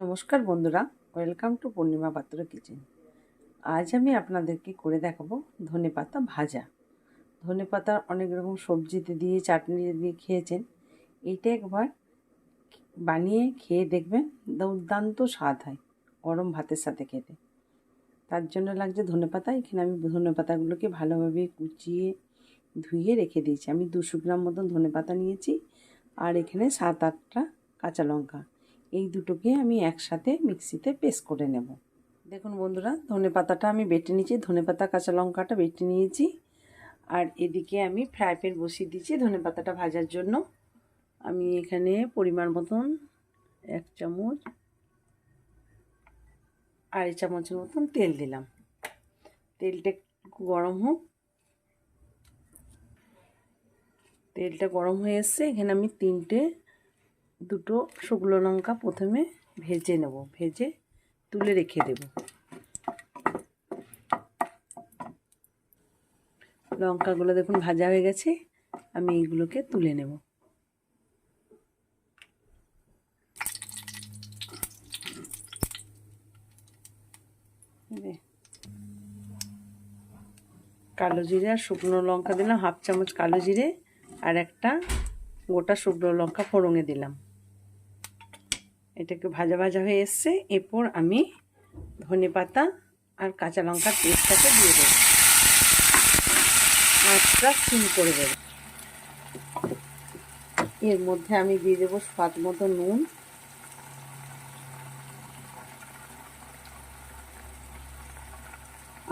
নমস্কার বন্ধুরা, welcome to পূর্ণিমা পাত্র কিচেন। আজ আমি আপনাদেরকে করে দেখাবো ধনে পাতা ভাজা। ধনে পাতা অনেক রকম সবজিতে দিয়ে চাটনি দিয়ে খেয়েছেন। এইটা একবার বানিয়ে খেয়ে দেখবেন, দুর্দান্ত স্বাদ হয় গরম ভাতের সাথে খেতে। তার জন্য লাগছে ধনে পাতা। এখানে আমি ধনে পাতাগুলোকে ভালোভাবে কুচিয়ে ধুয়ে রেখে দিয়েছি। আমি দুশো গ্রাম মতন ধনে পাতা নিয়েছি আর এখানে সাত আটটা কাঁচা লঙ্কা। এই দুটোকে আমি একসাথে মিক্সিতে পেস্ট করে নেব। দেখুন বন্ধুরা, ধনে পাতাটা আমি বেটে নিয়েছি, ধনে পাতা, কাঁচা লঙ্কাটা বেটে নিয়েছি। আর এদিকে আমি ফ্রাই প্যান বসিয়ে দিয়েছি ধনে পাতাটা ভাজার জন্য। আমি এখানে পরিমাণ মতন এক চামচ, আড়াই চামচের মতন তেল দিলাম। তেলটা একটু গরম হোক। তেলটা গরম হয়ে এসছে, এখানে আমি তিনটে দুটো শুকনো লঙ্কা প্রথমে ভেজে নেব, ভেজে তুলে রেখে দেব। লঙ্কাগুলো দেখুন ভাজা হয়ে গেছে, আমি এইগুলোকে তুলে নেব। কালো জিরে আর শুকনো লঙ্কা দিলাম, হাফ চামচ কালো জিরে আর একটা গোটা শুকনো লঙ্কা ফোড়ঙে দিলাম। এটাকে ভাজা ভাজা হয়ে এসছে। এরপর আমি ধনে পাতা আর কাঁচা লঙ্কার পেস্টটাকে দিয়ে দেবো। আঁচটা সিম করে দেবো। এর মধ্যে আমি দিয়ে দেবো স্বাদ মতো নুন।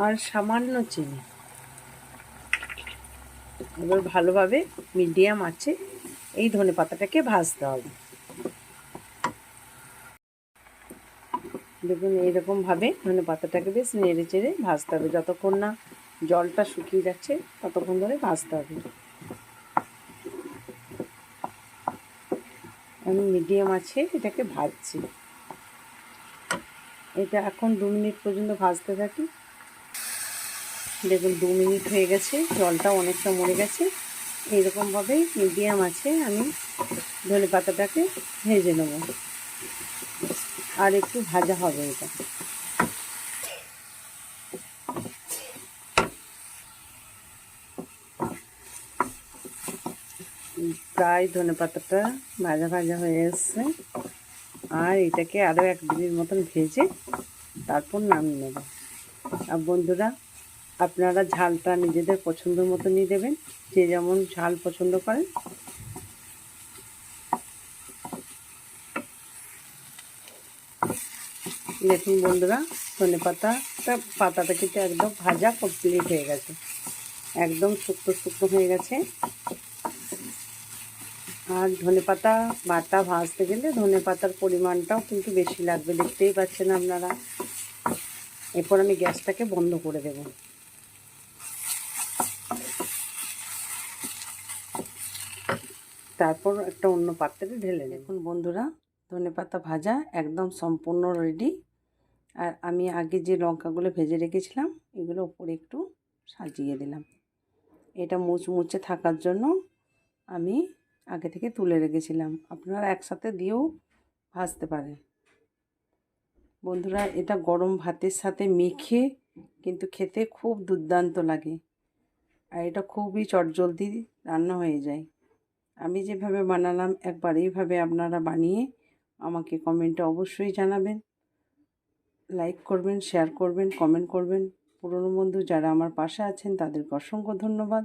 আর সামান্য চিনি। এবার ভালোভাবে মিডিয়াম আছে এই ধনে পাতাটাকে ভাজতে হবে। দেখুন এইরকমভাবে ধনে পাতাটাকে বেশ নেড়ে চেড়ে ভাজতে হবে। যতক্ষণ না জলটা শুকিয়ে যাচ্ছে, ততক্ষণ ধরে ভাজতে হবে। আমি মিডিয়াম আছে এটাকে ভাজছি। এটা এখন দু মিনিট পর্যন্ত ভাজতে থাকি। দেখুন, দু মিনিট হয়ে গেছে, জলটা অনেকটা মরে গেছে। এইরকমভাবেই মিডিয়াম আছে, আমি ধনে পাতাটাকে ভেজে নেব। আর একটু ভাজা হবে এটা। প্রায় ধনে পাতাটা ভাজা ভাজা হয়ে এসছে। আর এটাকে আরও এক মিনিট মতন ভেজে তারপর নামিয়ে নেব। আর বন্ধুরা, আপনারা ঝালটা নিজেদের পছন্দ মতনই দেবেন। যে যেমন ঝাল পছন্দ করেন দেখুন বন্ধুরা, ধনে পাতাটা পাতাটা কিন্তু একদম ভাজা কমপ্লিট হয়ে গেছে। একদম শুকনো শুকনো হয়ে গেছে। আর ধনে পাতা বাটা ভাজতে গেলে ধনে পাতার পরিমাণটাও কিন্তু বেশি লাগবে, দেখতেই পাচ্ছেন আপনারা। এরপর আমি গ্যাসটাকে বন্ধ করে দেব। তারপর একটা অন্য পাত্রে ঢেলে দেখুন বন্ধুরা, ধনে পাতা ভাজা একদম সম্পূর্ণ রেডি আর আমি আগে যে লঙ্কাগুলো ভেজে রেখেছিলাম, এগুলো ওপরে একটু সাজিয়ে দিলাম। এটা মুচমুচে থাকার জন্য আমি আগে থেকে তুলে রেখেছিলাম। আপনারা একসাথে দিয়েও ভাজতে পারেন। বন্ধুরা, এটা গরম ভাতের সাথে মেখে কিন্তু খেতে খুব দুর্দান্ত লাগে। আর এটা খুবই চটজলদি রান্না হয়ে যায়। আমি যেভাবে বানালাম, একবার এইভাবে আপনারা বানিয়ে আমাকে কমেন্টে অবশ্যই জানাবেন। লাইক করবেন শেয়ার করবেন কমেন্ট করবেন। পুরনো বন্ধু যারা আমার পাশে আছেন, তাদেরকে অসংখ্য ধন্যবাদ।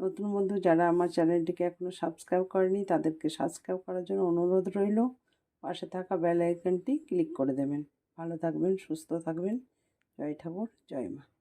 নতুন বন্ধু যারা আমার চ্যানেলটিকে এখনও সাবস্ক্রাইব করেনি, তাদেরকে সাবস্ক্রাইব করার জন্য অনুরোধ রইল। পাশে থাকা বেল আইকনটি ক্লিক করে দেবেন। ভালো থাকবেন, সুস্থ থাকবেন। জয় ঠাকুর, জয় মা।